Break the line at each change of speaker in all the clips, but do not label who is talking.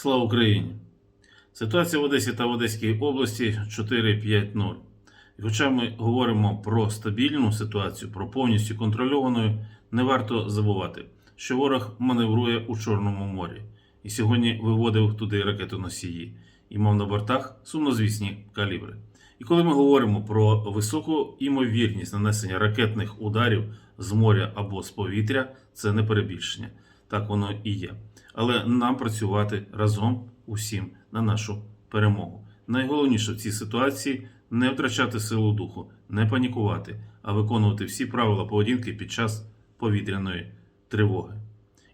Слава Україні! Ситуація в Одесі та в Одеській області 4-5-0. І хоча ми говоримо про стабільну ситуацію, про повністю контрольовану, не варто забувати, що ворог маневрує у Чорному морі і сьогодні виводив туди ракетоносії і мав на бортах сумнозвісні калібри. І коли ми говоримо про високу імовірність нанесення ракетних ударів з моря або з повітря, це не перебільшення. Так воно і є. Але нам працювати разом усім на нашу перемогу. Найголовніше в цій ситуації не втрачати силу духу, не панікувати, а виконувати всі правила поведінки під час повітряної тривоги.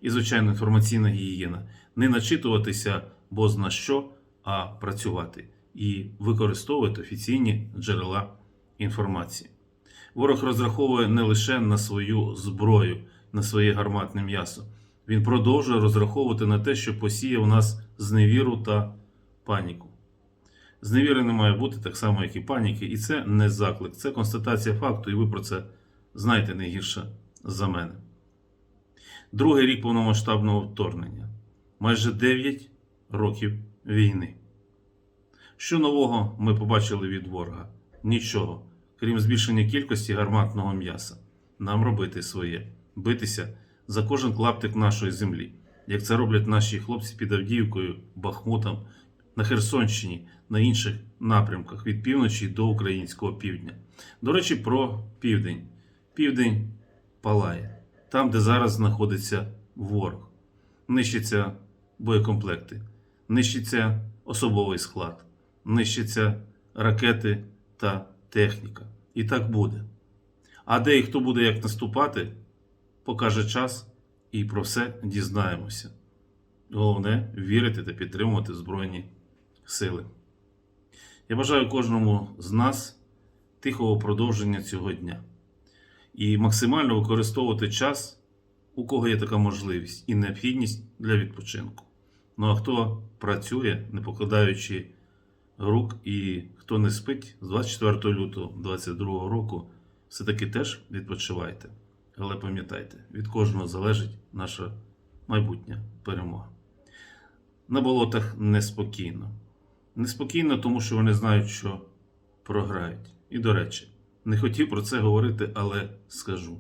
І, звичайно, інформаційна гігієна. Не начитуватися бозна що, а працювати і використовувати офіційні джерела інформації. Ворог розраховує не лише на свою зброю, на своє гарматне м'ясо. Він продовжує розраховувати на те, що посіяв у нас зневіру та паніку. Зневіри не має бути так само, як і паніки, і це не заклик, це констатація факту, і ви про це знаєте не гірше за мене. Другий рік повномасштабного вторгнення. Майже 9 років війни. Що нового ми побачили від ворога? Нічого, крім збільшення кількості гарматного м'яса. Нам робити своє, битися за кожен клаптик нашої землі, як це роблять наші хлопці під Авдіївкою, Бахмутом, на Херсонщині, на інших напрямках від півночі до українського півдня. До речі, про південь. Південь палає, там, де зараз знаходиться ворог. Нищаться боєкомплекти, нищиться особовий склад, нищаться ракети та техніка. І так буде. А де і хто буде як наступати, покаже час і про все дізнаємося. Головне вірити та підтримувати Збройні сили. Я бажаю кожному з нас тихого продовження цього дня і максимально використовувати час, у кого є така можливість і необхідність для відпочинку. Ну а хто працює, не покладаючи рук, і хто не спить з 24 лютого 2022 року, все-таки теж відпочивайте. Але пам'ятайте, від кожного залежить наша майбутня перемога. На болотах неспокійно. Неспокійно, тому що вони знають, що програють. І, до речі, не хотів про це говорити, але скажу: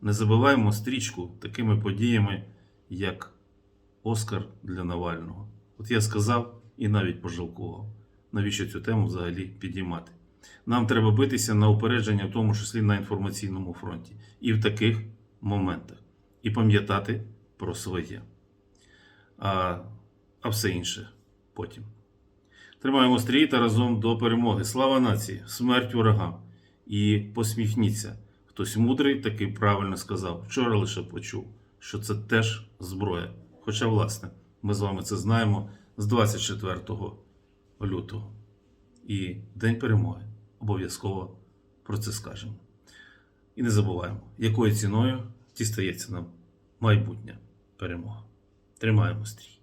не забиваємо стрічку такими подіями, як Оскар для Навального. От я сказав і навіть пожалкував, навіщо цю тему взагалі підіймати. Нам треба битися на упередження, в тому числі на інформаційному фронті, і в таких моментах. І пам'ятати про своє. А, а все інше потім. Тримаємо стрій та разом до перемоги. Слава нації! Смерть ворогам! І посміхніться. Хтось мудрий таки правильно сказав. Вчора лише почув, що це теж зброя. Хоча, власне, ми з вами це знаємо з 24 лютого. І День перемоги. Обов'язково про це скажемо. І не забуваємо, якою ціною дістається нам майбутня перемога. Тримаємо стрій.